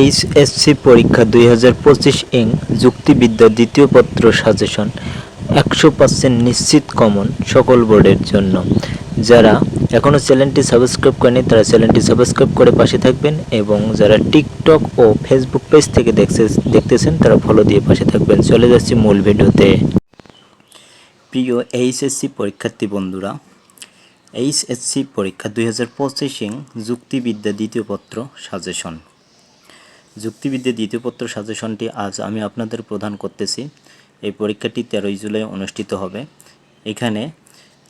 HSC পরীক্ষা দুই হাজার পঁচিশ ইং যুক্তিবিদ্যা দ্বিতীয় পত্র সাজেশন একশো পার্সেন্ট নিশ্চিত কমন সকল বোর্ডের জন্য। যারা এখনও চ্যানেলটি সাবস্ক্রাইব করেনি, তারা চ্যানেলটি সাবস্ক্রাইব করে পাশে থাকবেন এবং যারা টিকটক ও ফেসবুক পেজ থেকে দেখছে দেখতেছেন, তারা ফলো দিয়ে পাশে থাকবেন। চলে যাচ্ছি মূল ভিডিওতে। প্রিয় এইচএসসি পরীক্ষার্থী বন্ধুরা, এইচএসসি পরীক্ষা দুই হাজার পঁচিশিং যুক্তিবিদ্যা দ্বিতীয় পত্র সাজেশন। যুক্তিবিদ্যা দ্বিতীয় পত্র সাজেশনটি আজ আমি আপনাদের প্রদান করতেছি। এই পরীক্ষাটি তেরোই জুলাই অনুষ্ঠিত হবে। এখানে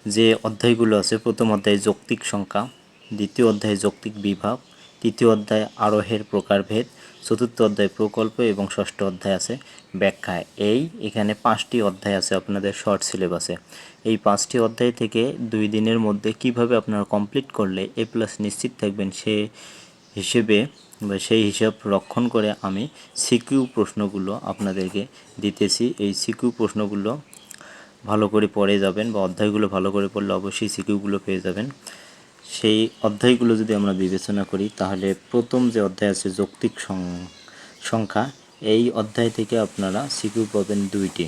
যে অধ্যায়গুলো আছে, প্রথম অধ্যায় যৌক্তিক সংখ্যা, দ্বিতীয় অধ্যায় যৌক্তিক বিভাগ, তৃতীয় অধ্যায় আরোহের প্রকারভেদ, চতুর্থ অধ্যায় প্রকল্প এবং ষষ্ঠ অধ্যায় আছে ব্যাখ্যা। এই এখানে পাঁচটি অধ্যায় আছে আপনাদের শর্ট সিলেবাসে। এই পাঁচটি অধ্যায় থেকে দুই দিনের মধ্যে কীভাবে আপনারা কমপ্লিট করলে এ প্লাস নিশ্চিত থাকবেন সে হিসেবে বা সেই হিসাব রক্ষণ করে আমি সিকিউ প্রশ্নগুলো আপনাদেরকে দিতেছি। এই সিকিউ প্রশ্নগুলো ভালো করে পড়ে যাবেন বা অধ্যায়গুলো ভালো করে পড়লে অবশ্যই সিকিউগুলো পেয়ে যাবেন। সেই অধ্যায়গুলো যদি আমরা বিবেচনা করি, তাহলে প্রথম যে অধ্যায় আছে যৌক্তিক সংখ্যা, এই অধ্যায় থেকে আপনারা সিকিউ পাবেন দুইটি।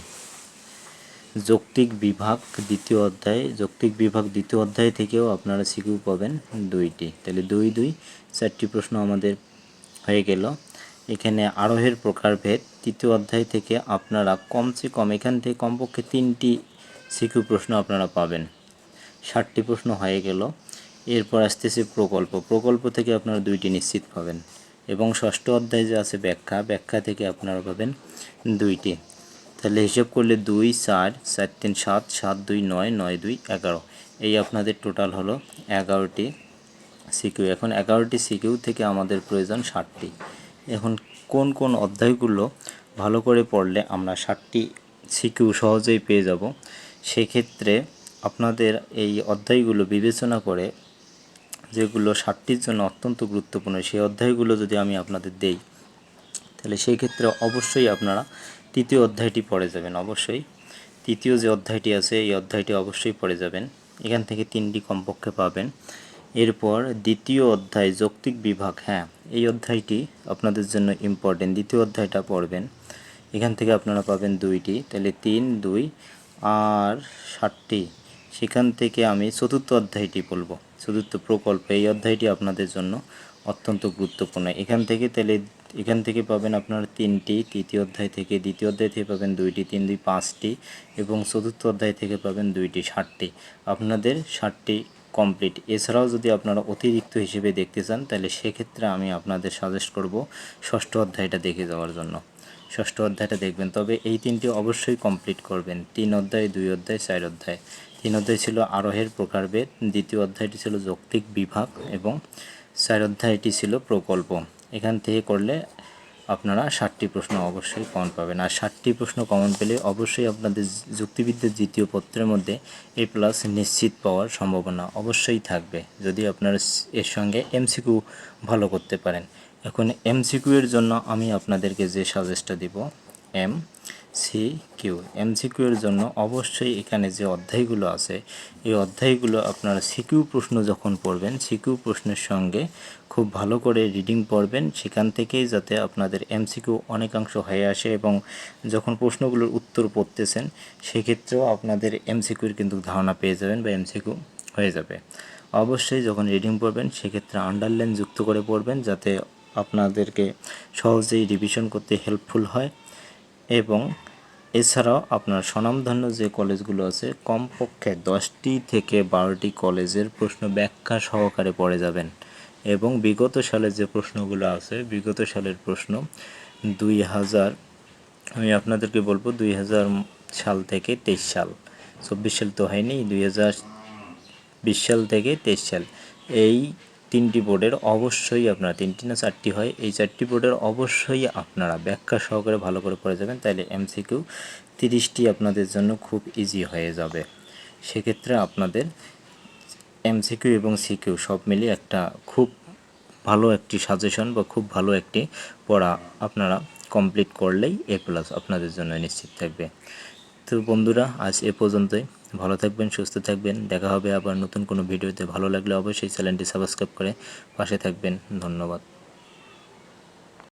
যৌক্তিক বিভাগ দ্বিতীয় অধ্যায়, যৌক্তিক বিভাগ দ্বিতীয় অধ্যায় থেকেও আপনারা সিকিউ পাবেন দুইটি। তাহলে দুই দুই চারটি প্রশ্ন আমাদের হয়ে গেল। এখানে আরোহের প্রকারভেদ, তৃতীয় অধ্যায় থেকে আপনারা কমসে কম, এখান থেকে কমপক্ষে তিনটি সিকিউ প্রশ্ন আপনারা পাবেন। ষাটটি প্রশ্ন হয়ে গেল। এরপর আসতেছে প্রকল্প। প্রকল্প থেকে আপনারা দুইটি নিশ্চিত পাবেন। এবং ষষ্ঠ অধ্যায় যে আছে ব্যাখ্যা ব্যাখ্যা থেকে আপনারা পাবেন দুইটি। তাহলে হিসাব করলে দুই চার চার তিন সাত সাত দুই নয় নয় দুই এগারো। এই আপনাদের টোটাল হলো এগারোটি সিকিউ এখন এগারোটি সিকিউ থেকে আমাদের প্রয়োজন ষাটটি। এখন কোন কোন অধ্যায়গুলো ভালো করে পড়লে আমরা ষাটটি সিকিউ সহজেই পেয়ে যাব, সেক্ষেত্রে আপনাদের এই অধ্যায়গুলো বিবেচনা করে যেগুলো ষাটটির জন্য অত্যন্ত গুরুত্বপূর্ণ, সেই অধ্যায়গুলো যদি আমি আপনাদের দেই, তাহলে সেই ক্ষেত্রে অবশ্যই আপনারা তৃতীয় অধ্যায়টি পড়ে যাবেন অবশ্যই। তৃতীয় যে অধ্যায়টি আছে, এই অধ্যায়টি অবশ্যই পড়ে যাবেন। এখান থেকে তিনটি কমপক্ষে পাবেন। এরপর দ্বিতীয় অধ্যায়, যৌক্তিক বিভাগ। হ্যাঁ এই অধ্যায়টি আপনাদের জন্য ইম্পর্টেন্ট দ্বিতীয় অধ্যায়টা পড়বেন। এখান থেকে আপনারা পাবেন দুইটি। তাহলে তিন, দুই আর ষাটটি। সেখান থেকে আমি চতুর্থ অধ্যায়টি বলব। চতুর্থ প্রকল্প। এই অধ্যায়টি আপনাদের জন্য অত্যন্ত গুরুত্বপূর্ণ। এখান থেকে তাহলে এখান থেকে পাবেন আপনারা তিনটি, তৃতীয় অধ্যায় থেকে দ্বিতীয় অধ্যায় থেকে পাবেন দুইটি তিন দুই পাঁচটি এবং চতুর্থ অধ্যায় থেকে পাবেন দুইটি, ষাটটি। আপনাদের ষাটটি কমপ্লিট। এছাড়াও যদি আপনারা অতিরিক্ত হিসেবে দেখতে চান, তাহলে সেক্ষেত্রে আমি আপনাদের সাজেস্ট করব ষষ্ঠ অধ্যায়টা দেখে যাওয়ার জন্য। ষষ্ঠ অধ্যায়টা দেখবেন। তবে এই তিনটি অবশ্যই কমপ্লিট করবেন। তিন অধ্যায়, দুই অধ্যায়, চার অধ্যায়। তিন অধ্যায় ছিল আরোহের প্রকারভেদ, দ্বিতীয় অধ্যায়টি ছিল যৌক্তিক বিভাগ এবং চার অধ্যায়টি ছিল প্রকল্প। এখান থেকে করলে আপনারা ষাটটি প্রশ্ন অবশ্যই কমন পাবেন। আর ষাটটি প্রশ্ন কমন পেলে অবশ্যই আপনাদের যুক্তিবিদ্যার দ্বিতীয় পত্রের মধ্যে এ প্লাস নিশ্চিত পাওয়ার সম্ভাবনা অবশ্যই থাকবে, যদি আপনারা এর সঙ্গে এমসিকিউ ভালো করতে পারেন। এখন এমসিকিউ এর জন্য আমি আপনাদেরকে যে সাজেস্টটা দিব, এম সি কিউ এমসিকিউ এর জন্য অবশ্যই এখানে যে অধ্যায়গুলো আছে, এই অধ্যায়গুলো আপনারা সিকিউ প্রশ্ন যখন পড়বেন সিকিউ প্রশ্নের সঙ্গে খুব ভালো করে রিডিং পড়বেন, সেখান থেকেই যাতে আপনাদের এমসিকিউ অনেকাংশ হয়ে আসে এবং যখন প্রশ্নগুলোর উত্তর পড়তেছেন, সেক্ষেত্রেও আপনাদের এমসিকিউর কিন্তু ধারণা পেয়ে যাবেন বা এমসিকিউ হয়ে যাবে। অবশ্যই যখন রিডিং পড়বেন, সেক্ষেত্রে আন্ডারলাইন যুক্ত করে পড়বেন, যাতে আপনাদেরকে সহজেই রিভিশন করতে হেল্পফুল হয় এবং এছাড়াও আপনার স্বনামধন্য যে কলেজগুলো আছে, কমপক্ষে দশটি থেকে বারোটি কলেজের প্রশ্ন ব্যাখ্যা সহকারে পড়ে যাবেন। এবং বিগত সালের যে প্রশ্নগুলো আছে, বিগত সালের প্রশ্ন দুই হাজার, আমি আপনাদেরকে বলব দুই হাজার সাল থেকে তেইশ সাল। চব্বিশ সাল তো হয়নি, দুই হাজার বিশ সাল থেকে তেইশ সাল। এই তিনটি বোর্ডের অবশ্যই আপনারা তিনটি না চারটি হয়। এই চারটি বোর্ডের অবশ্যই আপনারা ব্যাখ্যা সহকারে ভালো করে পড়ে যাবেন তাহলে এমসিকিউ তিরিশটি আপনাদের জন্য খুব ইজি হয়ে যাবে। সেক্ষেত্রে আপনাদের এমসিকিউ এবং সিকিউ সব মিলিয়ে একটা খুব ভালো একটি সাজেশন বা খুব ভালো একটি পড়া আপনারা কমপ্লিট করলেই এ প্লাস আপনাদের জন্য নিশ্চিত থাকবে। তো বন্ধুরা, আজ এ পর্যন্তই। ভালো থাকবেন, সুস্থ থাকবেন। দেখা হবে আবার নতুন কোনো ভিডিওতে। ভালো লাগলে অবশ্যই চ্যানেলটি সাবস্ক্রাইব করে পাশে থাকবেন। ধন্যবাদ।